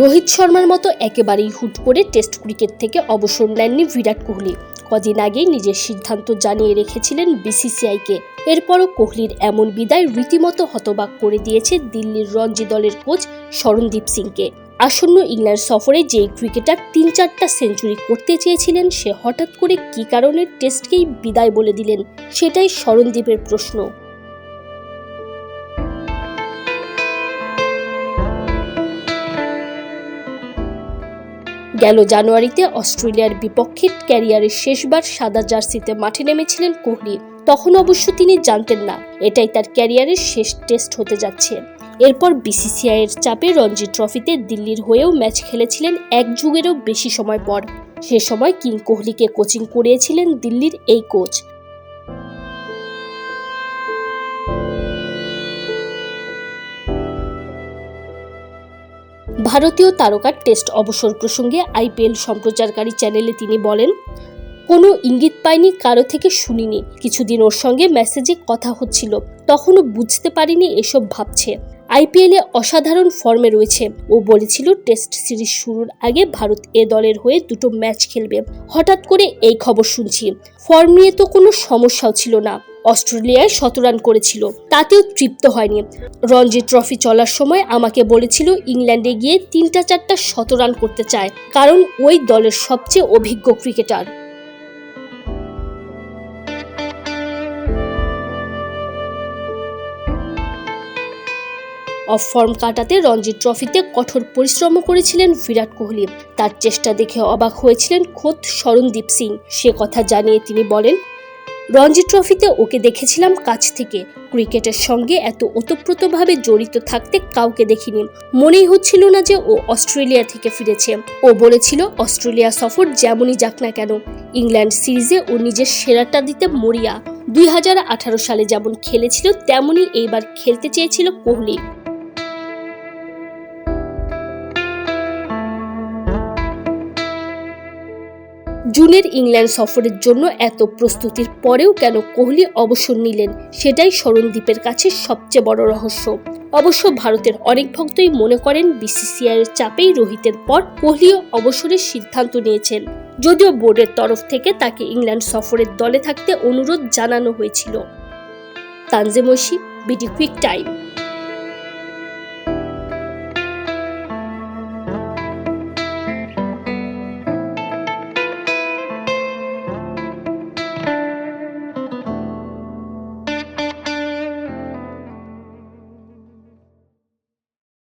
রোহিত শর্মার মতো একেবারেই হুট করে টেস্ট ক্রিকেট থেকে অবসর নেননি বিরাট কোহলি। কদিন আগেই নিজের সিদ্ধান্ত জানিয়ে রেখেছিলেন বিসিসিআইকে। এরপরও কোহলির এমন বিদায় রীতিমতো হতবাক করে দিয়েছে দিল্লির রঞ্জি দলের কোচ শরণদীপ সিংকে। আসন্ন ইংল্যান্ড সফরে যেই ক্রিকেটার তিন চারটা সেঞ্চুরি করতে চেয়েছিলেন, সে হঠাৎ করে কী কারণে টেস্টকেই বিদায় বলে দিলেন, সেটাই শরণদীপের প্রশ্ন। গেল জানুয়ারিতে অস্ট্রেলিয়ার বিপক্ষে ক্যারিয়ারের শেষবার সাদা জার্সিতে মাঠে নেমেছিলেন কোহলি। তখন অবশ্য তিনি জানতেন না, এটাই তার ক্যারিয়ারের শেষ টেস্ট হতে যাচ্ছে। এরপর বিসিসিআই এর চাপে রঞ্জি ট্রফিতে দিল্লির হয়েও ম্যাচ খেলেছিলেন এক যুগেরও বেশি সময় পর। সে সময় কিং কোহলিকে কোচিং করিয়েছিলেন দিল্লির এই কোচ। ভারতীয় তারকার টেস্ট অবসর প্রসঙ্গে আইপিএল সম্প্রচারকারী চ্যানেলে তিনি বলেন কোনো ইঙ্গিত পাইনি, কারও থেকে শুনিনি। কিছুদিন ওর সঙ্গে মেসেজে কথা হচ্ছিল। তখনও বুঝতে পারিনি এসব ভাবছে। আইপিএলে অসাধারণ ফর্মে রয়েছে। ও বলেছিল টেস্ট সিরিজ শুরুর আগে ভারত এ দলের হয়ে দুটো ম্যাচ খেলবে। হঠাৎ করে এই খবর শুনছি। ফর্ম নিয়ে তো কোনো সমস্যাও ছিল না। অস্ট্রেলিয়ায় শত রান করেছিল। তাতেও তৃপ্ত হয়নি। রঞ্জি ট্রফি চলার সময় আমাকে বলেছিল, ইংল্যান্ডে গিয়ে তিনটা চারটা শত রান করতে চায়। কারণ ওই দলের সবচেয়ে অভিজ্ঞ ক্রিকেটার অফ ফর্ম কাটাতে রঞ্জি ট্রফিতে কঠোর পরিশ্রম করেছিলেন বিরাট কোহলি। তার চেষ্টা দেখে অবাক হয়েছিলেন খোদ শরণদীপ সিং। সে কথা জানিয়ে তিনি বলেন, রঞ্জি ট্রফিতে ওকে দেখেছিলাম কাছ থেকে। ক্রিকেটের সঙ্গে এত ওতপ্রোতভাবে জড়িত থাকতে কাউকে দেখিনি। মনেই হচ্ছিল না যে ও অস্ট্রেলিয়া থেকে ফিরেছে। ও বলেছিল, অস্ট্রেলিয়া সফর যেমনই যাক না কেন, ইংল্যান্ড সিরিজে ও নিজের সেরাটা দিতে মরিয়া। দুই হাজার আঠারো সালে যেমন খেলেছিল, তেমনই এইবার খেলতে চেয়েছিল কোহলি। জুনের ইংল্যান্ড সফরের জন্য এত প্রস্তুতির পরেও কেন কোহলি অবসর নিলেন সেটাই শরণদ্বীপের কাছে সবচেয়ে বড় রহস্য। অবশ্য ভারতের অনেক ভক্তই মনে করেন বিসিসিআই এর চাপেই রোহিতের পর কোহলিও অবসরের সিদ্ধান্ত নিয়েছেন। যদিও বোর্ডের তরফ থেকে তাকে ইংল্যান্ড সফরের দলে থাকতে অনুরোধ জানানো হয়েছিল। তানজেমসি বিটি কুইক টাইম।